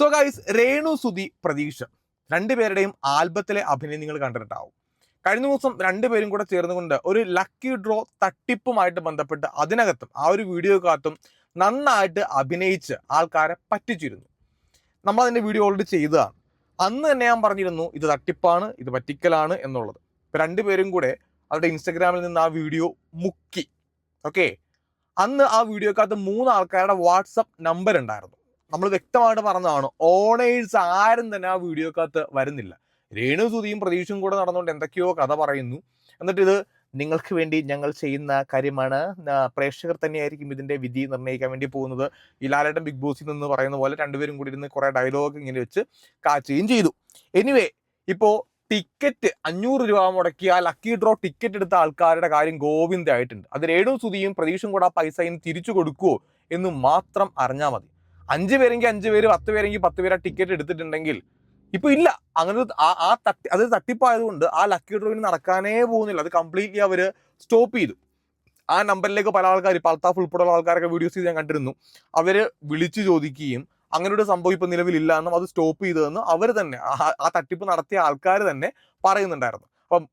So guys Renu Sudhi പ്രതീക്ഷ രണ്ടുപേരുടെയും ആൽബത്തിലെ അഭിനയം നിങ്ങൾ കണ്ടിട്ടുണ്ടാവും. കഴിഞ്ഞ ദിവസം രണ്ടുപേരും കൂടെ ചേർന്നുകൊണ്ട് ഒരു ലക്കി ഡ്രോ തട്ടിപ്പുമായിട്ട് ബന്ധപ്പെട്ട് അതിനകത്തും ആ ഒരു വീഡിയോക്കകത്തും നന്നായിട്ട് അഭിനയിച്ച് ആൾക്കാരെ പറ്റിച്ചിരുന്നു. നമ്മൾ അതിന്റെ വീഡിയോ ഓൾറെഡി ചെയ്തതാണ്. അന്ന് തന്നെ ഞാൻ പറഞ്ഞിരുന്നു ഇത് തട്ടിപ്പാണ് ഇത് പറ്റിക്കലാണ് എന്നുള്ളത്. ഇപ്പം രണ്ടുപേരും കൂടെ അവരുടെ ഇൻസ്റ്റഗ്രാമിൽ നിന്ന് ആ വീഡിയോ മുക്കി. ഓക്കെ അന്ന് ആ വീഡിയോക്കകത്ത് മൂന്ന് ആൾക്കാരുടെ വാട്സപ്പ് നമ്പർ ഉണ്ടായിരുന്നു. നമ്മൾ വ്യക്തമായിട്ട് പറഞ്ഞതാണ് ഓണേഴ്സ് ആരും തന്നെ ആ വീഡിയോക്കകത്ത് വരുന്നില്ല. രേണു സുതിയും പ്രതീക്ഷയും കൂടെ നടന്നുകൊണ്ട് എന്തൊക്കെയോ കഥ പറയുന്നു. എന്നിട്ട് ഇത് നിങ്ങൾക്ക് വേണ്ടി ഞങ്ങൾ ചെയ്യുന്ന കാര്യമാണ്. പ്രേക്ഷകർ തന്നെയായിരിക്കും ഇതിന്റെ വിധി നിർണയിക്കാൻ വേണ്ടി പോകുന്നത്. ഈ ബിഗ് ബോസിൽ നിന്ന് പറയുന്ന പോലെ രണ്ടുപേരും കൂടി ഇരുന്ന് കുറേ ഡയലോഗ് ഇങ്ങനെ വെച്ച് കാച്ചുകയും ചെയ്തു. എനിവേ ഇപ്പോൾ ടിക്കറ്റ് അഞ്ഞൂറ് രൂപ മുടക്കി ആ ലക്കി ഡ്രോ ടിക്കറ്റ് എടുത്ത ആൾക്കാരുടെ കാര്യം ഗോവിന്ദായിട്ടുണ്ട്. അത് രേണു സുതിയും പ്രതീക്ഷയും കൂടെ ആ പൈസ ഇനി തിരിച്ചു കൊടുക്കുമോ എന്ന് മാത്രം അറിഞ്ഞാൽ മതി. അഞ്ച് പേരെങ്കിൽ അഞ്ച് പേര് പത്ത് പേരെങ്കിൽ പത്ത് പേര് ആ ടിക്കറ്റ് എടുത്തിട്ടുണ്ടെങ്കിൽ ഇപ്പൊ ഇല്ല. അങ്ങനെ ആ തട്ടി അത് തട്ടിപ്പായതുകൊണ്ട് ആ ലക്കി ഡ്രോയിന് നടക്കാനേ പോകുന്നില്ല. അത് കംപ്ലീറ്റ്ലി അവർ സ്റ്റോപ്പ് ചെയ്തു. ആ നമ്പറിലേക്ക് പല ആൾക്കാർ ഇപ്പൊ അൽത്താഫ് ഉൾപ്പെടെയുള്ള ആൾക്കാരൊക്കെ വീഡിയോസ് ചെയ്ത് ഞാൻ കണ്ടിരുന്നു. അവർ വിളിച്ചു ചോദിക്കുകയും അങ്ങനെ ഒരു സംഭവം ഇപ്പൊ നിലവിലില്ല എന്നും അത് സ്റ്റോപ്പ് ചെയ്തതെന്നും അവർ തന്നെ ആ- തട്ടിപ്പ് നടത്തിയ ആൾക്കാർ തന്നെ പറയുന്നുണ്ടായിരുന്നു. അപ്പം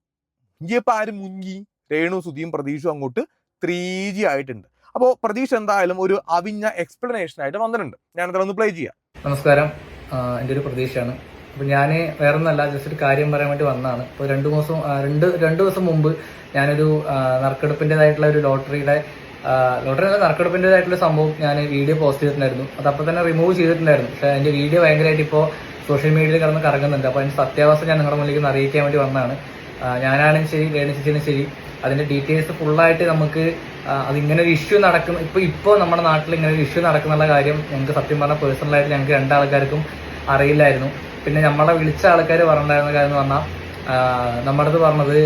ഇപ്പൊ ആരും മുങ്ങി? രേണു സുധിയും പ്രതീക്ഷയും അങ്ങോട്ട് ത്രീ ജി ആയിട്ടുണ്ട്. അപ്പോൾ പ്രതീക്ഷ എന്തായാലും ഒരു അവിഞ്ഞ എക്സ്പ്ലനേഷൻ ആയിട്ട് വന്നിട്ടുണ്ട്. ഞാൻ ഒന്ന് പ്ലേ ചെയ്യാം. നമസ്കാരം. എന്റെ ഒരു പ്രതീക്ഷയാണ്. അപ്പൊ ഞാൻ വേറെ ഒന്നല്ല ജസ്റ്റ് ഒരു കാര്യം പറയാൻ വേണ്ടി വന്നതാണ്. ഇപ്പോൾ രണ്ട് മാസം രണ്ട് രണ്ട് ദിവസം മുമ്പ് ഞാനൊരു നറുക്കെടുപ്പിന്റെതായിട്ടുള്ള ഒരു ലോട്ടറിയുടെ ലോട്ടറി അല്ല നറുക്കെടുപ്പിന്റെതായിട്ടുള്ള സംഭവം ഞാൻ വീഡിയോ പോസ്റ്റ് ചെയ്തിട്ടുണ്ടായിരുന്നു. അത് അപ്പോൾ തന്നെ റിമൂവ് ചെയ്തിട്ടുണ്ടായിരുന്നു. പക്ഷേ അതിന്റെ വീഡിയോ ഭയങ്കരമായിട്ട് ഇപ്പോൾ സോഷ്യൽ മീഡിയയിൽ കിടന്ന് കറങ്ങുന്നുണ്ട്. അപ്പോൾ അതിന്റെ സത്യാവസ്ഥ ഞാൻ നിങ്ങളുടെ മുന്നിലേക്ക് അറിയിക്കാൻ വേണ്ടി വന്നതാണ്. ഞാനാണെങ്കിലും ശരി രേണിച്ചിനും ശരി. അതിന്റെ ഡീറ്റെയിൽസ് ഫുള്ളായിട്ട് നമുക്ക് അതിങ്ങനെ ഒരു ഇഷ്യൂ നടക്കും. ഇപ്പൊ ഇപ്പോ നമ്മുടെ നാട്ടിൽ ഇങ്ങനെ ഒരു ഇഷ്യൂ നടക്കുന്നുള്ള കാര്യം ഞങ്ങൾക്ക് സത്യം പറഞ്ഞാൽ പേഴ്സണലായിട്ട് ഞങ്ങൾക്ക് രണ്ടാൾക്കാർക്കും അറിയില്ലായിരുന്നു. പിന്നെ നമ്മളെ വിളിച്ച ആൾക്കാർ പറഞ്ഞിട്ടുണ്ടായിരുന്ന കാര്യം എന്ന് പറഞ്ഞാൽ നമ്മുടെ പറഞ്ഞത്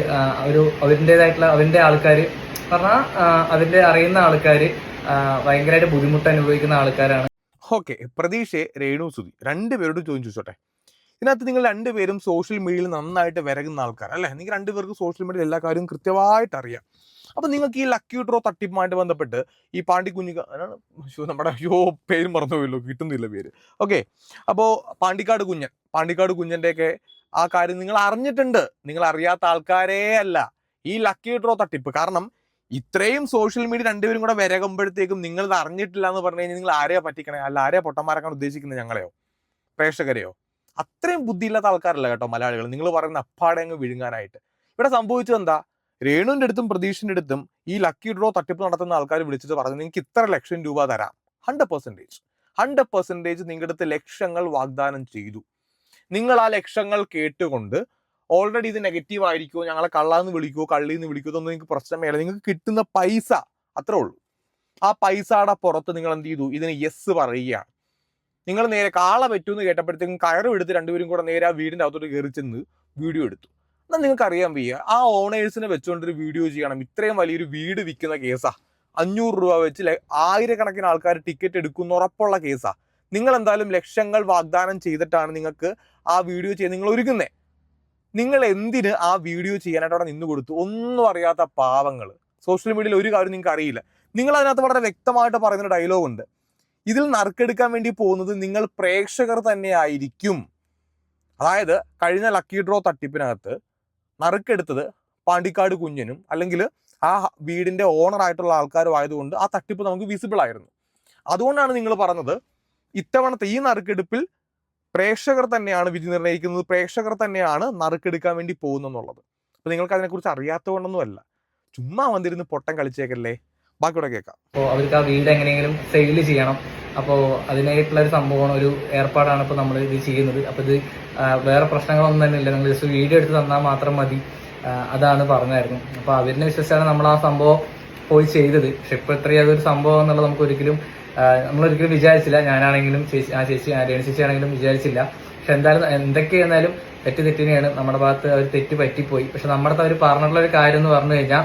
ഒരു അവരിന്റെതായിട്ടുള്ള അവരിന്റെ ആൾക്കാർ പറഞ്ഞാൽ അതിന്റെ അറിയുന്ന ആൾക്കാർ ഭയങ്കരമായിട്ട് ബുദ്ധിമുട്ട് അനുഭവിക്കുന്ന ആൾക്കാരാണ്. ഓക്കെ പ്രതീക്ഷയെ രേണു സുധി രണ്ടുപേരോട് ചോദിച്ചു ചോദിച്ചോട്ടെ? ഇതിനകത്ത് നിങ്ങൾ രണ്ടുപേരും സോഷ്യൽ മീഡിയയിൽ നന്നായിട്ട് വരകുന്ന ആൾക്കാർ അല്ലേ? നിങ്ങൾക്ക് രണ്ടുപേർക്ക് സോഷ്യൽ മീഡിയയിൽ എല്ലാ കാര്യവും കൃത്യമായിട്ട് അറിയാം. അപ്പൊ നിങ്ങൾക്ക് ഈ ലക്കി ഡ്രോ തട്ടിപ്പുമായിട്ട് ബന്ധപ്പെട്ട് ഈ അതാണ് നമ്മുടെ അയ്യോ പേര് മറന്നുപോയല്ലോ കിട്ടുന്നില്ല പേര്. ഓക്കെ അപ്പോ പാണ്ടിക്കാട് കുഞ്ഞൻ പാണ്ടിക്കാട് കുഞ്ഞന്റെയൊക്കെ ആ കാര്യം നിങ്ങൾ അറിഞ്ഞിട്ടുണ്ട്. നിങ്ങൾ അറിയാത്ത ആൾക്കാരേ അല്ല. ഈ ലക്കി ഡ്രോ തട്ടിപ്പ്. കാരണം ഇത്രയും സോഷ്യൽ മീഡിയ രണ്ടുപേരും കൂടെ വിരകുമ്പോഴത്തേക്കും നിങ്ങൾ അറിഞ്ഞിട്ടില്ല എന്ന് പറഞ്ഞു കഴിഞ്ഞാൽ നിങ്ങൾ ആരെയാ പറ്റിക്കണേ? അല്ല ആരെയാ പൊട്ടന്മാരാക്കാൻ ഉദ്ദേശിക്കുന്നത് ഞങ്ങളെയോ? പ്രേക്ഷകരെയോ? അത്രയും ബുദ്ധിയില്ലാത്ത ആൾക്കാരല്ല കേട്ടോ മലയാളികൾ. നിങ്ങൾ പറയുന്ന അപ്പാടെ അങ്ങ് വിഴുങ്ങാനായിട്ട്. ഇവിടെ സംഭവിച്ചത് എന്താ? രേണുവിന്റെ അടുത്തും പ്രതീക്ഷിന്റെ അടുത്തും ഈ ലക്കി ഡ്രോ തട്ടിപ്പ് നടത്തുന്ന ആൾക്കാർ വിളിച്ചിട്ട് പറഞ്ഞു നിങ്ങൾക്ക് ഇത്ര ലക്ഷം രൂപ തരാം. ഹൺഡ്രഡ് പെർസെന്റേജ് ഹൺഡ്രഡ് പെർസെന്റേജ് നിങ്ങളുടെ അടുത്ത് ലക്ഷങ്ങൾ വാഗ്ദാനം ചെയ്തു. നിങ്ങൾ ആ ലക്ഷങ്ങൾ കേട്ടുകൊണ്ട് ഓൾറെഡി ഇത് നെഗറ്റീവ് ആയിരിക്കുമോ ഞങ്ങളെ കള്ളാന്ന് വിളിക്കുമോ കള്ളിന്ന് വിളിക്കുമോ ഒന്നും നിങ്ങൾക്ക് പ്രശ്നമേ അല്ല നിങ്ങൾക്ക് കിട്ടുന്ന പൈസ അത്രേ ഉള്ളൂ. ആ പൈസയുടെ പുറത്ത് നിങ്ങൾ എന്ത് ചെയ്തു? ഇതിന് യെസ് പറയുകയാണ്. നിങ്ങൾ നേരെ കാള പറ്റൂന്ന് കേട്ടപ്പോഴത്തേക്കും കയറും എടുത്ത് രണ്ടുപേരും കൂടെ നേരെ ആ വീടിന്റെ അകത്തോട്ട് കയറി ചെന്ന് വീഡിയോ എടുത്തു. എന്നാൽ നിങ്ങൾക്ക് അറിയാൻ വയ്യ ആ ഓണേഴ്സിനെ വെച്ചുകൊണ്ടൊരു വീഡിയോ ചെയ്യണം. ഇത്രയും വലിയൊരു വീട് വിൽക്കുന്ന കേസാ അഞ്ഞൂറ് രൂപ വെച്ച് ആയിരക്കണക്കിന് ആൾക്കാർ ടിക്കറ്റ് എടുക്കുന്ന ഉറപ്പുള്ള കേസാ നിങ്ങൾ എന്തായാലും ലക്ഷങ്ങൾ വാഗ്ദാനം ചെയ്തിട്ടാണ് നിങ്ങൾക്ക് ആ വീഡിയോ ചെയ്യാൻ നിങ്ങൾ ഒരുങ്ങുന്നത് നിങ്ങൾ എന്തിന് ആ വീഡിയോ ചെയ്യാനായിട്ട് അവിടെ നിന്ന് കൊടുത്തു? ഒന്നും അറിയാത്ത പാവങ്ങൾ സോഷ്യൽ മീഡിയയിൽ ഒരു കാര്യം നിങ്ങൾക്ക് അറിയില്ല. നിങ്ങൾ അതിനകത്ത് വളരെ വ്യക്തമായിട്ട് പറയുന്ന ഡയലോഗ് ഉണ്ട്. ഇതിൽ നറുക്കെടുക്കാൻ വേണ്ടി പോകുന്നത് നിങ്ങൾ പ്രേക്ഷകർ തന്നെ ആയിരിക്കും അതായത് കഴിഞ്ഞ ലക്കി ഡ്രോ തട്ടിപ്പിനകത്ത് നറുക്കെടുത്തത് പാണ്ടിക്കാട് കുഞ്ഞനും അല്ലെങ്കിൽ ആ വീടിന്റെ ഓണർ ആയിട്ടുള്ള ആൾക്കാരും ആയതുകൊണ്ട് ആ തട്ടിപ്പ് നമുക്ക് വിസിബിൾ ആയിരുന്നു. അതുകൊണ്ടാണ് നിങ്ങൾ പറഞ്ഞത് ഇത്തവണത്തെ ഈ നറുക്കെടുപ്പിൽ പ്രേക്ഷകർ തന്നെയാണ് വിധി നിർണയിക്കുന്നത് പ്രേക്ഷകർ തന്നെയാണ് നറുക്കെടുക്കാൻ വേണ്ടി പോകുന്നെന്നുള്ളത് അപ്പൊ നിങ്ങൾക്ക് അതിനെക്കുറിച്ച് അറിയാത്തതുകൊണ്ടൊന്നുമല്ല. ചുമ്മാ വന്നിരുന്ന് പൊട്ടം കളിച്ചേക്കല്ലേ? ബാക്കിയോടെ കേൾക്കാം. അപ്പോൾ അവർക്ക് ആ വീട് എങ്ങനെയെങ്കിലും സെയിൽ ചെയ്യണം. അപ്പോൾ അതിനായിട്ടുള്ള ഒരു സംഭവമാണ് ഒരു ഏർപ്പാടാണ് ഇപ്പോൾ നമ്മൾ ഇത് ചെയ്യുന്നത്. അപ്പോൾ ഇത് വേറെ പ്രശ്നങ്ങളൊന്നും തന്നെ ഇല്ല. നിങ്ങൾ ജസ്റ്റ് വീഡിയോ എടുത്ത് തന്നാൽ മാത്രം മതി. അതാണ് പറഞ്ഞായിരുന്നു. അപ്പോൾ അവരിനെ വിശ്വസിച്ചാണ് നമ്മൾ ആ സംഭവം പോയി ചെയ്തത്. പക്ഷെ ഇപ്പോൾ ഇത്രയും അതൊരു സംഭവം എന്നുള്ളത് നമുക്ക് ഒരിക്കലും നമ്മളൊരിക്കലും വിചാരിച്ചില്ല. ഞാനാണെങ്കിലും ചേച്ചി ആ ചേച്ചി രേണു ചേച്ചി ആണെങ്കിലും വിചാരിച്ചില്ല. പക്ഷെ എന്തായാലും എന്തൊക്കെയായിരുന്നാലും തെറ്റ് തെറ്റിനെയാണ് നമ്മുടെ ഭാഗത്ത് അവർ തെറ്റ് പറ്റിപ്പോയി. പക്ഷെ നമ്മുടെ അവർ പറഞ്ഞിട്ടുള്ള ഒരു കാര്യം എന്ന് പറഞ്ഞു കഴിഞ്ഞാൽ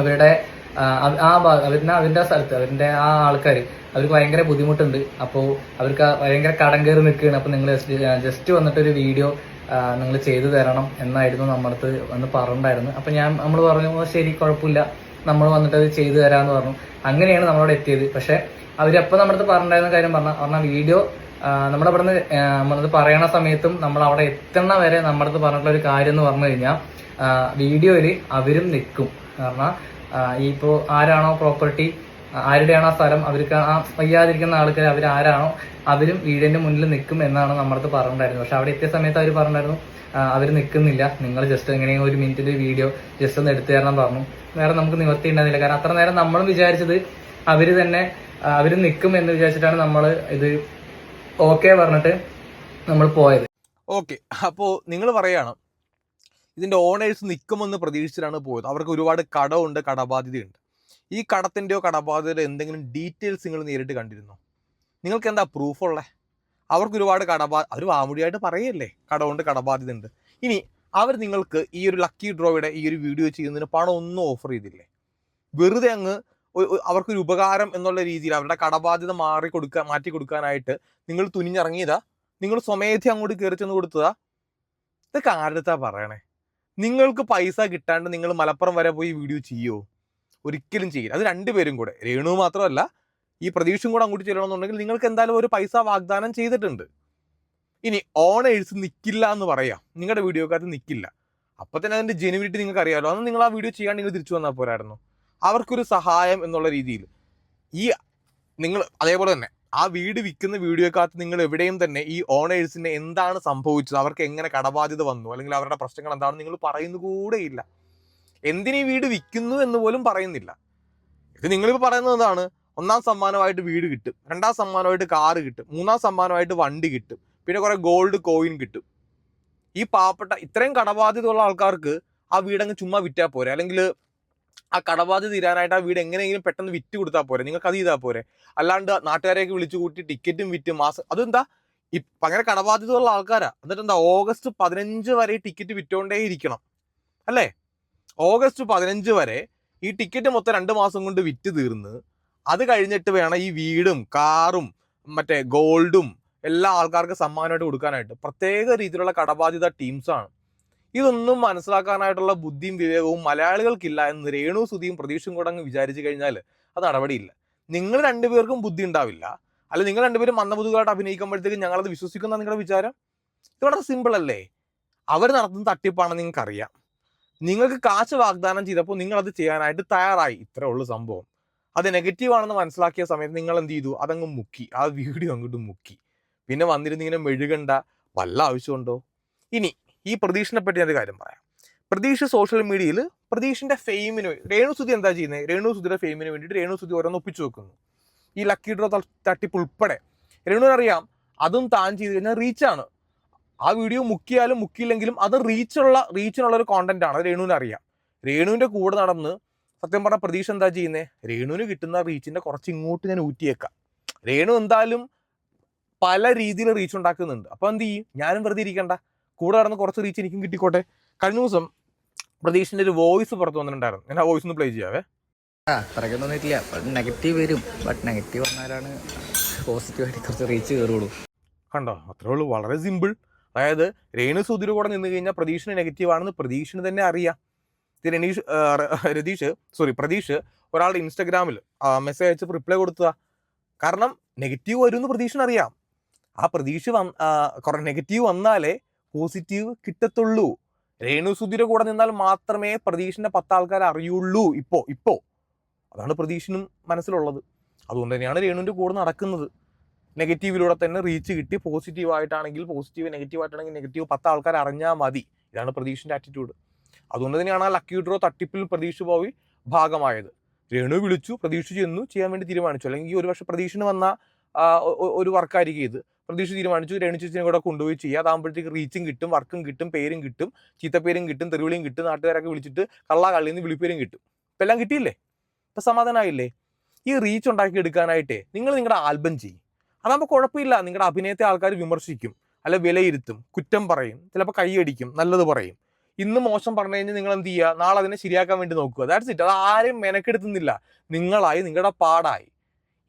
അവരുടെ ആ, അവ- ആ ഭാ- അവരുടെ സ്ഥലത്ത് അവരുടെ ആ ആൾക്കാർ അവർക്ക് ഭയങ്കര ബുദ്ധിമുട്ടുണ്ട്. അപ്പോൾ അവർക്ക് ഭയങ്കര കടം കയറി നിൽക്കുകയാണ്. അപ്പോൾ നിങ്ങൾ ജസ്റ്റ് വന്നിട്ട് ഒരു വീഡിയോ നിങ്ങൾ ചെയ്തു തരണം എന്നായിരുന്നു നമ്മളടുത്ത് വന്ന് പറഞ്ഞിട്ടുണ്ടായിരുന്നു അപ്പോൾ ഞാൻ നമ്മൾ പറഞ്ഞു ശരി കുഴപ്പമില്ല. നമ്മൾ വന്നിട്ട് അത് ചെയ്തു തരാമെന്ന് പറഞ്ഞു. അങ്ങനെയാണ് നമ്മളവിടെ എത്തിയത്. പക്ഷേ അവരപ്പോൾ നമ്മളടുത്ത് പറഞ്ഞിട്ടുണ്ടായിരുന്ന കാര്യം പറഞ്ഞാൽ പറഞ്ഞാൽ വീഡിയോ നമ്മുടെ ഇവിടുന്ന് നമ്മളത് പറയണ സമയത്തും നമ്മൾ അവിടെ എത്തണ വരെ നമ്മളടുത്ത് പറഞ്ഞിട്ടുള്ള ഒരു കാര്യം എന്ന് പറഞ്ഞു കഴിഞ്ഞാൽ വീഡിയോയിൽ അവരും നിൽക്കും. കാരണം ഈ ഇപ്പോൾ ആരാണോ പ്രോപ്പർട്ടി ആരുടെയാണോ സ്ഥലം അവർക്ക് ആ വയ്യാതിരിക്കുന്ന ആൾക്കാർ അവർ ആരാണോ അവരും വീടിന്റെ മുന്നിൽ നിൽക്കും എന്നാണ് നമ്മുടെ അടുത്ത് പറഞ്ഞിട്ടുണ്ടായിരുന്നത്. പക്ഷെ അവിടെ എത്തിയ സമയത്ത് അവർ പറഞ്ഞിട്ടുണ്ടായിരുന്നു അവർ നിൽക്കുന്നില്ല. നിങ്ങൾ ജസ്റ്റ് എങ്ങനെയും ഒരു മിനിറ്റിന്റെ വീഡിയോ ജസ്റ്റ് ഒന്ന് എടുത്തു തരണം പറഞ്ഞു. വേറെ നമുക്ക് നിവർത്തി ഉണ്ടായിരുന്നില്ല കാരണം അത്ര നേരം നമ്മളും വിചാരിച്ചത് അവർ തന്നെ അവർ നിൽക്കും എന്ന് വിചാരിച്ചിട്ടാണ് നമ്മൾ ഇത് ഓക്കെ പറഞ്ഞിട്ട് നമ്മൾ പോയത്. ഓക്കെ അപ്പോൾ നിങ്ങൾ പറയാണ് ഇതിന്റെ ഓണേഴ്സ് നിൽക്കുമെന്ന് പ്രതീക്ഷിച്ചിട്ടാണ് പോയത്. അവർക്ക് ഒരുപാട് കടമുണ്ട് കടബാധ്യതയുണ്ട്. ഈ കടത്തിന്റെയോ കടബാധ്യതയുടെ എന്തെങ്കിലും ഡീറ്റെയിൽസ് നിങ്ങൾ നേരിട്ട് കണ്ടിരുന്നോ? നിങ്ങൾക്ക് എന്താ പ്രൂഫ് ഉള്ളേ? അവർക്ക് ഒരുപാട് കടബാ അവർ വാമുടിയായിട്ട് പറയല്ലേ? കടമുണ്ട് കടബാധ്യത ഉണ്ട് ഇനി അവർ നിങ്ങൾക്ക് ഈ ഒരു ലക്കി ഡ്രോയുടെ ഈ ഒരു വീഡിയോ ചെയ്യുന്നതിന് പണം ഒന്നും ഓഫർ ചെയ്തില്ലേ? വെറുതെ അങ്ങ് അവർക്കൊരു ഉപകാരം എന്നുള്ള രീതിയിൽ അവരുടെ കടബാധ്യത മാറി കൊടുക്കാൻ മാറ്റി കൊടുക്കാനായിട്ട് നിങ്ങൾ തുനിഞ്ഞിറങ്ങിയതാ? നിങ്ങൾ സ്വമേധ അങ്ങോട്ട് കയറി ചെന്ന് കൊടുത്തതാ? ഇതൊക്കെ ആരുടെ പറയണേ? നിങ്ങൾക്ക് പൈസ കിട്ടാണ്ട് നിങ്ങൾ മലപ്പുറം വരെ പോയി വീഡിയോ ചെയ്യോ ഒരിക്കലും ചെയ്യില്ല. അത് രണ്ടുപേരും കൂടെ. രേണു മാത്രമല്ല ഈ പ്രതീക്ഷയും കൂടെ അങ്ങോട്ട് ചെല്ലണമെന്നുണ്ടെങ്കിൽ നിങ്ങൾക്ക് എന്തായാലും ഒരു പൈസ വാഗ്ദാനം ചെയ്തിട്ടുണ്ട്. ഇനി ഓണേഴ്സ് നിൽക്കില്ല എന്ന് പറയാം. നിങ്ങളുടെ വീഡിയോക്കകത്ത് നിൽക്കില്ല അപ്പൊ തന്നെ അതിന്റെ ജെനുവിനിറ്റി നിങ്ങൾക്ക് അറിയാമല്ലോ അന്ന് നിങ്ങൾ ആ വീഡിയോ ചെയ്യാണ്ട് നിങ്ങൾ തിരിച്ചു വന്നാൽ പോരായിരുന്നു. അവർക്കൊരു സഹായം എന്നുള്ള രീതിയിൽ. ഈ നിങ്ങൾ അതേപോലെ തന്നെ ആ വീട് വിൽക്കുന്ന വീഡിയോക്കകത്ത് നിങ്ങൾ എവിടെയും തന്നെ ഈ ഓണേഴ്സിന് എന്താണ് സംഭവിച്ചത്? അവർക്ക് എങ്ങനെ കടബാധ്യത വന്നു? അല്ലെങ്കിൽ അവരുടെ പ്രശ്നങ്ങൾ എന്താണെന്ന് നിങ്ങൾ പറയുന്നു കൂടെയില്ല എന്തിനീ വീട് വിൽക്കുന്നു എന്ന് പോലും പറയുന്നില്ല. ഇത് നിങ്ങളിപ്പോൾ പറയുന്നത് എന്താണ്? ഒന്നാം സമ്മാനമായിട്ട് വീട് കിട്ടും. രണ്ടാം സമ്മാനമായിട്ട് കാറ് കിട്ടും. മൂന്നാം സമ്മാനമായിട്ട് വണ്ടി കിട്ടും. പിന്നെ കുറേ ഗോൾഡ് കോയിൻ കിട്ടും. ഈ പാവപ്പെട്ട ഇത്രയും കടബാധ്യതയുള്ള ആൾക്കാർക്ക് ആ വീടങ്ങ് ചുമ്മാ വിറ്റാൽ പോരെ. അല്ലെങ്കിൽ ആ കടബാധ തീരാനായിട്ട് ആ വീട് എങ്ങനെയെങ്കിലും പെട്ടെന്ന് വിറ്റ് കൊടുത്താൽ പോരെ. നിങ്ങൾക്ക് അത് ചെയ്താൽ പോരെ. അല്ലാണ്ട് നാട്ടുകാരെയൊക്കെ വിളിച്ചു കൂട്ടി ടിക്കറ്റും വിറ്റ് മാസം അതെന്താ? ഇപ്പം അങ്ങനെ കടബാധ്യത ഉള്ള ആൾക്കാരാ. എന്നിട്ട് എന്താ ഓഗസ്റ്റ് പതിനഞ്ച് വരെ ടിക്കറ്റ് വിറ്റോണ്ടേ ഇരിക്കണം അല്ലേ? ഓഗസ്റ്റ് പതിനഞ്ച് വരെ ഈ ടിക്കറ്റ് മൊത്തം രണ്ട് മാസം കൊണ്ട് വിറ്റ് തീർന്ന് അത് കഴിഞ്ഞിട്ട് വേണം ഈ വീടും കാറും മറ്റേ ഗോൾഡും എല്ലാ ആൾക്കാർക്ക് സമ്മാനമായിട്ട് കൊടുക്കാനായിട്ട്. പ്രത്യേക രീതിയിലുള്ള കടബാധ്യത ടീംസാണ്. ഇതൊന്നും മനസ്സിലാക്കാനായിട്ടുള്ള ബുദ്ധിയും വിവേകവും മലയാളികൾക്കില്ല എന്ന് രേണു സുധിയും പ്രതീക്ഷയും കൂടെ അങ്ങ് വിചാരിച്ചു കഴിഞ്ഞാൽ അത് നടപടിയില്ല. നിങ്ങൾ രണ്ടുപേർക്കും ബുദ്ധി ഉണ്ടാവില്ല. അല്ല നിങ്ങൾ രണ്ടുപേരും മന്ദബുദ്ധികളായിട്ട് അഭിനയിക്കുമ്പോഴത്തേക്കും ഞങ്ങളത് വിശ്വസിക്കുന്ന നിങ്ങളുടെ വിചാരം? ഇത് വളരെ സിമ്പിൾ അല്ലേ? അവർ നടത്തുന്ന തട്ടിപ്പാണെന്ന് നിങ്ങൾക്ക് അറിയാം നിങ്ങൾക്ക് കാശ് വാഗ്ദാനം ചെയ്തപ്പോൾ നിങ്ങൾ അത് ചെയ്യാനായിട്ട് തയ്യാറായി. ഇത്രേ ഉള്ളൂ സംഭവം. അത് നെഗറ്റീവ് ആണെന്ന് മനസ്സിലാക്കിയ സമയത്ത് നിങ്ങൾ എന്ത് ചെയ്തു? അതങ്ങ് മുക്കി. ആ വീഡിയോ അങ്ങോട്ട് മുക്കി. പിന്നെ വന്നിരുന്ന് ഇങ്ങനെ മെഴുകണ്ട വല്ല ആവശ്യമുണ്ടോ? ഇനി ഈ പ്രതീക്ഷനെ പറ്റി ഒരു കാര്യം പറയാം. പ്രതീക്ഷ സോഷ്യൽ മീഡിയയിൽ പ്രതീഷിന്റെ ഫെയിമിന് വേണ്ടി രേണു സുധി എന്താ ചെയ്യുന്നത് രേണു സുധിയുടെ ഫെയിമിന് വേണ്ടിയിട്ട് രേണു സുധി ഓരോന്ന് ഒപ്പിച്ചു വെക്കുന്നു. ഈ ലക്കി ഡ്രോ തട്ടിപ്പ് ഉൾപ്പെടെ രേണുവിനറിയാം അതും താൻ ചെയ്ത് കഴിഞ്ഞാൽ റീച്ചാണ് ആ വീഡിയോ മുക്കിയാലും മുക്കിയില്ലെങ്കിലും അത് റീച്ചുള്ള റീച്ചിനുള്ള ഒരു കോണ്ടന്റ് ആണ് അത് രേണുവിന് അറിയാം രേണുവിന്റെ കൂടെ നടന്ന് സത്യം പറഞ്ഞ പ്രതീക്ഷ എന്താ ചെയ്യുന്നത് രേണുവിന് കിട്ടുന്ന റീച്ചിന്റെ കുറച്ച് ഇങ്ങോട്ട് ഞാൻ ഊറ്റിയേക്കാം. രേണു എന്തായാലും പല രീതിയിൽ റീച്ച് ഉണ്ടാക്കുന്നുണ്ട്. അപ്പൊ എന്ത് ചെയ്യും? ഞാനും വെറുതെ ഇരിക്കണ്ട. കൂടെ നടന്ന് കുറച്ച് റീച്ച് എനിക്കും കിട്ടിക്കോട്ടെ. കഴിഞ്ഞ ദിവസം പ്രതീക്ഷിന്റെ ഒരു വോയിസ് പുറത്ത് വന്നിട്ടുണ്ടായിരുന്നു. ഞാൻ ആ വോയിസ് ഒന്ന് പ്ലേ ചെയ്യാവേ. അത്രയ്ക്കൊന്നും നെഗറ്റീവ് വരും. ബട്ട് നെഗറ്റീവ് വന്നാലാണ് പോസിറ്റീവായിട്ട് കുറച്ച് റീച്ച് കയറുള്ളൂ. കണ്ടോ? അത്രേ ഉള്ളൂ. വളരെ സിമ്പിൾ അതായത് രേണു സുധീർ കൂടെ നിന്ന് കഴിഞ്ഞാൽ പ്രതീക്ഷിന് നെഗറ്റീവ് ആണെന്ന് പ്രതീക്ഷിന് തന്നെ അറിയാം. ഇത് രനീഷ് രതീഷ് സോറി പ്രതീഷ് ഒരാളുടെ ഇൻസ്റ്റാഗ്രാമിൽ മെസ്സേജ് അയച്ച് റിപ്ലൈ കൊടുത്തതാ. കാരണം നെഗറ്റീവ് വരും എന്ന് പ്രതീക്ഷിന് അറിയാം ആ പ്രതീക്ഷ വന്ന് കുറെ നെഗറ്റീവ് വന്നാലേ പോസിറ്റീവ് കിട്ടത്തുള്ളൂ. രേണു സുധീര കൂടെ നിന്നാൽ മാത്രമേ പ്രതീക്ഷിന്റെ പത്ത് ആൾക്കാർ അറിയുള്ളൂ ഇപ്പോ ഇപ്പോ. അതാണ് പ്രതീക്ഷനും മനസ്സിലുള്ളത്. അതുകൊണ്ട് തന്നെയാണ് രേണുവിന്റെ കൂടെ നടക്കുന്നത്. നെഗറ്റീവിലൂടെ തന്നെ റീച്ച് കിട്ടി. പോസിറ്റീവ് ആയിട്ടാണെങ്കിൽ പോസിറ്റീവ് നെഗറ്റീവ് ആയിട്ടാണെങ്കിൽ നെഗറ്റീവ് പത്ത് ആൾക്കാർ അറിഞ്ഞാൽ മതി. ഇതാണ് പ്രതീക്ഷിന്റെ ആറ്റിറ്റ്യൂഡ് അതുകൊണ്ട് തന്നെയാണ് ആ ലക്കി ഡ്രോ തട്ടിപ്പിൽ പ്രതീക്ഷ പോയി ഭാഗമായത്. രേണു വിളിച്ചു പ്രതീക്ഷ ചെന്നു ചെയ്യാൻ വേണ്ടി തീരുമാനിച്ചു. അല്ലെങ്കിൽ ഒരു പക്ഷേ പ്രതീക്ഷന് വന്ന ഒരു വർക്കായിരിക്കും ഇത്. പ്രതീക്ഷ തീരുമാനിച്ചു രേണു ചേച്ചിനെ കൂടെ കൊണ്ടുപോയി ചെയ്യുക. അതാകുമ്പോഴത്തേക്ക് റീച്ചും കിട്ടും വർക്കും കിട്ടും പേരും കിട്ടും ചീത്തപ്പേരും കിട്ടും തെറിവിളിയും കിട്ടും നാട്ടുകാരൊക്കെ വിളിച്ചിട്ട് കള്ള കള്ളിന്ന് വിളിപ്പേരും കിട്ടും. ഇപ്പം എല്ലാം കിട്ടിയില്ലേ? ഇപ്പം സമാധാനമായില്ലേ ഈ റീച്ച് ഉണ്ടാക്കി എടുക്കാനായിട്ടേ നിങ്ങൾ നിങ്ങളുടെ ആൽബം ചെയ്യും. അതാകുമ്പോൾ കുഴപ്പമില്ല. നിങ്ങളുടെ അഭിനയത്തെ ആൾക്കാർ വിമർശിക്കും അല്ല വിലയിരുത്തും കുറ്റം പറയും ചിലപ്പോൾ കൈയടിക്കും നല്ലത് പറയും. ഇന്ന് മോശം പറഞ്ഞു കഴിഞ്ഞാൽ നിങ്ങൾ എന്ത് ചെയ്യുക? നാളെ അതിനെ ശരിയാക്കാൻ വേണ്ടി നോക്കുക. ദാറ്റ്സ് ഇറ്റ് അത് ആരെയും മെനക്കെടുത്തുന്നില്ല. നിങ്ങളായി നിങ്ങളുടെ പാടായി.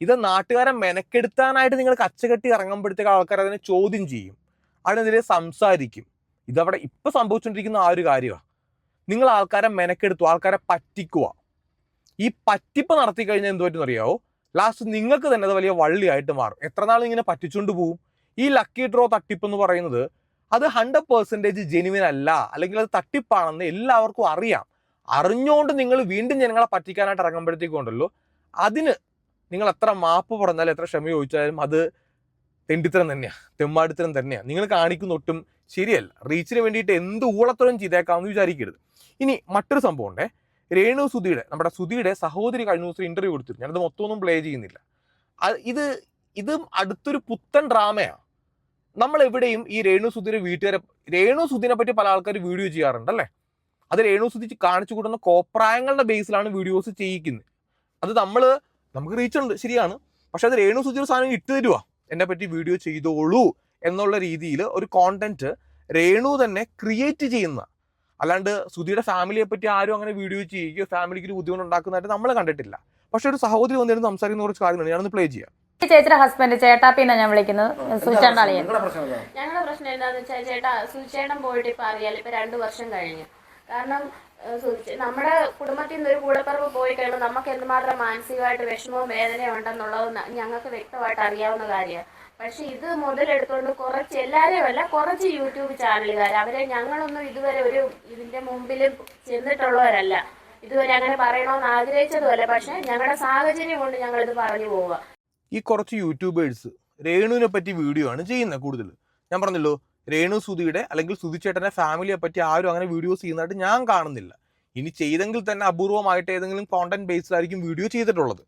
ഇത് നാട്ടുകാരെ മെനക്കെടുത്താനായിട്ട് നിങ്ങൾ കച്ചകെട്ടി ഇറങ്ങുമ്പോഴത്തേക്ക് ആൾക്കാർ അതിനെ ചോദ്യം ചെയ്യും. അതിനെതിരെ സംസാരിക്കും. ഇതവിടെ ഇപ്പൊ സംഭവിച്ചുകൊണ്ടിരിക്കുന്ന ആ ഒരു കാര്യമാണ് നിങ്ങൾ ആൾക്കാരെ മെനക്കെടുത്തു ആൾക്കാരെ പറ്റിക്കുക ഈ പറ്റിപ്പ് നടത്തി കഴിഞ്ഞാൽ എന്ത് പറ്റുമെന്ന് അറിയാവോ ലാസ്റ്റ് നിങ്ങൾക്ക് തന്നെ അത് വലിയ വള്ളിയായിട്ട് മാറും. എത്ര നാൾ ഇങ്ങനെ പറ്റിച്ചുകൊണ്ട് പോവും? ഈ ലക്കി ഡ്രോ തട്ടിപ്പ് എന്ന് പറയുന്നത് അത് ഹൺഡ്രഡ് പെർസെന്റേജ് ജെനുവിൻ അല്ല. അല്ലെങ്കിൽ അത് തട്ടിപ്പാണെന്ന് എല്ലാവർക്കും അറിയാം. അറിഞ്ഞുകൊണ്ട് നിങ്ങൾ വീണ്ടും ജനങ്ങളെ പറ്റിക്കാനായിട്ട് ഇറങ്ങുമ്പോഴത്തേക്കും ഉണ്ടല്ലോ. അതിന് നിങ്ങൾ എത്ര മാപ്പ് പറഞ്ഞാലും എത്ര ക്ഷമ ചോദിച്ചാലും അത് തെണ്ടിത്തരം തന്നെയാണ് തെമ്മാടിത്തരം തന്നെയാണ് നിങ്ങൾ കാണിക്കുന്ന ഒട്ടും ശരിയല്ല. റീച്ചിന് വേണ്ടിയിട്ട് എന്ത് ഊളത്തരം ചെയ്തേക്കാമെന്ന് വിചാരിക്കരുത്. ഇനി മറ്റൊരു സംഭവം ഉണ്ടേ. രേണു സുധിയുടെ നമ്മുടെ സുധിയുടെ സഹോദരി കഴിഞ്ഞ ദിവസം ഇന്റർവ്യൂ കൊടുത്തിരുന്നു ഞാനത് മൊത്തമൊന്നും പ്ലേ ചെയ്യുന്നില്ല. ഇത് ഇതും അടുത്തൊരു പുത്തൻ ഡ്രാമയാണ് നമ്മൾ എവിടെയും ഈ രേണു സുധിയുടെ വീട്ടുകാരെ രേണു സുധിനെ പറ്റി പല ആൾക്കാർ വീഡിയോ ചെയ്യാറുണ്ട് അല്ലേ അത് രേണു സുധി കാണിച്ചു കൊടുക്കുന്ന കോപ്രായങ്ങളുടെ ബേസിലാണ് വീഡിയോസ് ചെയ്യിക്കുന്നത് അത് നമ്മൾ നമുക്ക് റീച്ച് ഉണ്ട്. ശരിയാണ്. പക്ഷെ അത് രേണു സുധി ഒരു സാധനം ഇട്ട് തരുക എന്നെ പറ്റി വീഡിയോ ചെയ്തോളൂ എന്നുള്ള രീതിയിൽ ഒരു കോണ്ടന്റ് രേണു തന്നെ ക്രിയേറ്റ് ചെയ്യുന്ന. അല്ലാണ്ട് സുധിയുടെ ഫാമിലിയെ പറ്റി ആരും അങ്ങനെ വീഡിയോ ചെയ്യുകയോ ഫാമിലിക്ക് ഒരു ബുദ്ധിമുട്ട് ഉണ്ടാക്കുന്നതായിട്ട് നമ്മൾ കണ്ടിട്ടില്ല. പക്ഷെ ഒരു സഹോദരി വന്നിരുന്ന് സംസാരിക്കുന്ന കുറച്ച് കാര്യങ്ങളുണ്ട് ഞാനൊന്ന് പ്ലേ ചെയ്യാം. ചേച്ചിയുടെ ഹസ്ബൻഡ് ചേട്ടാ പിന്നെ ഞാൻ വിളിക്കുന്നത്. ഞങ്ങളുടെ പ്രശ്നം എന്താണെന്ന് വെച്ചാൽ ചേട്ടാ സുചേട്ടൻ പോയിട്ട് ഇപ്പൊ അറിയാലോ ഇപ്പൊ രണ്ടു വർഷം കഴിഞ്ഞു. കാരണം നമ്മുടെ കുടുംബത്തിൽ നിന്ന് ഒരു കൂടപ്പറവ് പോയി കഴിയുമ്പോൾ നമുക്ക് എന്തുമാത്രം മാനസികമായിട്ട് വിഷമവും വേദനയും ഉണ്ടെന്നുള്ളത് ഞങ്ങൾക്ക് വ്യക്തമായിട്ട് അറിയാവുന്ന കാര്യമാണ്. പക്ഷെ ഇത് മുതലെടുത്തുകൊണ്ട് കുറച്ച് എല്ലാവരെയും അല്ല കുറച്ച് യൂട്യൂബ് ചാനലുകാർ അവരെ ഞങ്ങളൊന്നും ഇതുവരെ ഒരു ഇതിന്റെ മുമ്പിൽ ചെന്നിട്ടുള്ളവരല്ല. ഇതുവരെ അങ്ങനെ പറയണമെന്ന് ആഗ്രഹിച്ചതുമല്ല പക്ഷെ ഞങ്ങളുടെ സാഹചര്യം കൊണ്ട് ഞങ്ങൾ ഇത് പറഞ്ഞു പോവുക. ഈ കുറച്ച് യൂട്യൂബേഴ്സ് രേണുവിനെ പറ്റി വീഡിയോ ആണ് ചെയ്യുന്നത് കൂടുതൽ ഞാൻ പറഞ്ഞല്ലോ രേണു സുധിയുടെ അല്ലെങ്കിൽ സുധി ചേട്ടന്റെ ഫാമിലിയെ പറ്റി ആരും അങ്ങനെ വീഡിയോസ് ചെയ്യുന്നതായിട്ട് ഞാൻ കാണുന്നില്ല. ഇനി ചെയ്തെങ്കിൽ തന്നെ അപൂർവമായിട്ട് ഏതെങ്കിലും കോണ്ടന്റ് ബേസ്ഡിലായിരിക്കും വീഡിയോ ചെയ്തിട്ടുള്ളത്.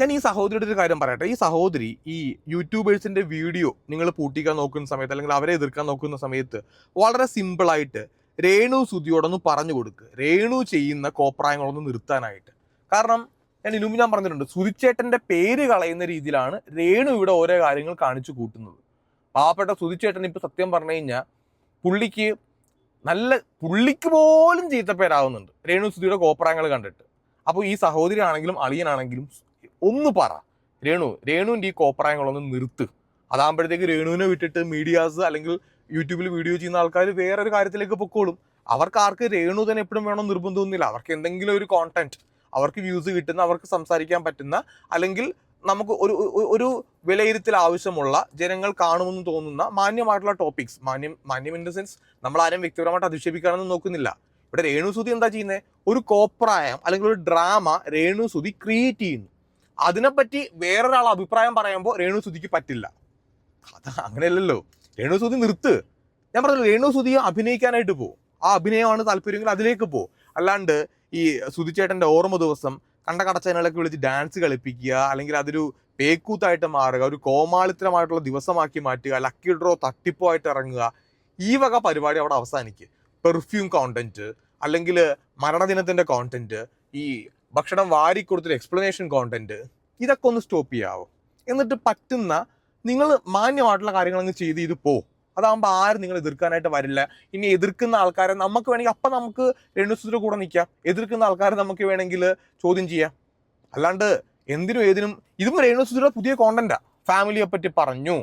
ഞാൻ ഈ സഹോദരിയുടെ ഒരു കാര്യം പറയട്ടെ. ഈ സഹോദരി ഈ യൂട്യൂബേഴ്സിന്റെ വീഡിയോ നിങ്ങൾ പൂട്ടിക്കാൻ നോക്കുന്ന സമയത്ത് അല്ലെങ്കിൽ അവരെ എതിർക്കാൻ നോക്കുന്ന സമയത്ത് വളരെ സിമ്പിളായിട്ട് രേണു സുധിയോടൊന്ന് പറഞ്ഞു കൊടുക്കുക രേണു ചെയ്യുന്ന കോപ്രായങ്ങളൊന്ന് നിർത്താനായിട്ട്. കാരണം ഞാൻ ഇനുമ്പ് ഞാൻ പറഞ്ഞിട്ടുണ്ട്. സുധിച്ചേട്ടന്റെ പേര് കളയുന്ന രീതിയിലാണ് രേണു ഇവിടെ ഓരോ കാര്യങ്ങൾ കാണിച്ചു കൂട്ടുന്നത്. പാവപ്പെട്ട സുതിച്ചേട്ടൻ ഇപ്പൊ സത്യം പറഞ്ഞു കഴിഞ്ഞാൽ പുള്ളിക്ക് നല്ല പുള്ളിക്ക് പോലും ചീത്തപ്പേരാവുന്നുണ്ട് രേണു സുധിയുടെ കോപ്രാങ്ങൾ കണ്ടിട്ട്. അപ്പോൾ ഈ സഹോദരിയാണെങ്കിലും അളിയനാണെങ്കിലും ഒന്ന് പറ. രേണു രേണുവിന്റെ ഈ കോപ്രായങ്ങളൊന്ന് നിർത്ത്. അതാകുമ്പോഴത്തേക്ക് രേണുവിനെ വിട്ടിട്ട് മീഡിയാസ് അല്ലെങ്കിൽ യൂട്യൂബിൽ വീഡിയോ ചെയ്യുന്ന ആൾക്കാർ വേറെ ഒരു കാര്യത്തിലേക്ക് പൊക്കോളും. അവർക്ക് ആർക്ക് രേണു തന്നെ എപ്പോഴും വേണം നിർബന്ധമൊന്നുമില്ല. അവർക്ക് എന്തെങ്കിലും ഒരു കോണ്ടന്റ് അവർക്ക് വ്യൂസ് കിട്ടുന്ന അവർക്ക് സംസാരിക്കാൻ പറ്റുന്ന അല്ലെങ്കിൽ നമുക്ക് ഒരു ഒരു- വിലയിരുത്തൽ ആവശ്യമുള്ള ജനങ്ങൾ കാണുമെന്ന് തോന്നുന്ന മാന്യമായിട്ടുള്ള ടോപ്പിക്സ് മാന്യം മാന്യം ഇൻ ദ സെൻസ് നമ്മൾ ആരും വ്യക്തിപരമായിട്ട് അധിക്ഷേപിക്കാനൊന്നും നോക്കുന്നില്ല. ഇവിടെ രേണുസുതി എന്താ ചെയ്യുന്നത് ഒരു കോപ്രായം അല്ലെങ്കിൽ ഒരു ഡ്രാമ രേണുസുതി ക്രിയേറ്റ് ചെയ്യുന്നു. അതിനെപ്പറ്റി വേറൊരാൾ അഭിപ്രായം പറയുമ്പോൾ രേണുസുതിക്ക് പറ്റില്ല. അത് അങ്ങനെയല്ലല്ലോ. രേണുസുതി നിർത്ത്. ഞാൻ പറഞ്ഞു രേണുസുതി അഭിനയിക്കാനായിട്ട് പോകും. ആ അഭിനയമാണ് താല്പര്യമെങ്കിൽ അതിലേക്ക് പോകും. അല്ലാണ്ട് ഈ സുതിച്ചേട്ടന്റെ ഓർമ്മ ദിവസം കണ്ട കടച്ചതിനൊക്കെ വിളിച്ച് ഡാൻസ് കളിപ്പിക്കുക അല്ലെങ്കിൽ അതൊരു പേക്കൂത്തായിട്ട് മാറുക ഒരു കോമാളിത്തരമായിട്ടുള്ള ദിവസമാക്കി മാറ്റുക ലക്കി ഡ്രോ തട്ടിപ്പോ ആയിട്ട് ഇറങ്ങുക. ഈ വക പരിപാടി അവിടെ അവസാനിക്കുക പെർഫ്യൂം കോണ്ടന്റ് അല്ലെങ്കിൽ മരണദിനത്തിന്റെ കോണ്ടന്റ് ഈ ഭക്ഷണം വാരിക്കൊടുത്തൊരു എക്സ്പ്ലനേഷൻ കോണ്ടന്റ് ഇതൊക്കെ ഒന്ന് സ്റ്റോപ്പ് ചെയ്യാവോ. എന്നിട്ട് പറ്റുന്ന നിങ്ങൾ മാന്യമായിട്ടുള്ള കാര്യങ്ങളങ്ങ് ചെയ്ത് ഇത് പോ. അതാകുമ്പോൾ ആരും നിങ്ങൾ എതിർക്കാനായിട്ട് വരില്ല. ഇനി എതിർക്കുന്ന ആൾക്കാരെ നമുക്ക് വേണമെങ്കിൽ അപ്പം നമുക്ക് രണ്ടുസുതിയുടെ കൂടെ നിൽക്കാം എതിർക്കുന്ന ആൾക്കാരെ നമുക്ക് വേണമെങ്കിൽ ചോദ്യം ചെയ്യാം. അല്ലാണ്ട് എന്തിനും ഏതിനും ഇതും രേണുസുതിയുടെ പുതിയ കോണ്ടന്റാ ഫാമിലിയെ പറ്റി പറഞ്ഞു.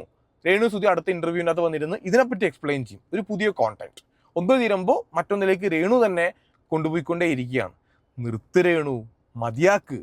രേണുസുതി അടുത്ത ഇന്റർവ്യൂവിനകത്ത് വന്നിരുന്ന് ഇതിനെപ്പറ്റി എക്സ്പ്ലെയിൻ ചെയ്യും. ഒരു പുതിയ കോണ്ടന്റ് ഒന്ന് തീരുമ്പോൾ മറ്റൊന്നിലേക്ക് രേണു തന്നെ കൊണ്ടുപോയിക്കൊണ്ടേ ഇരിക്കുകയാണ്. നിർത്ത് രേണു മതിയാക്ക്.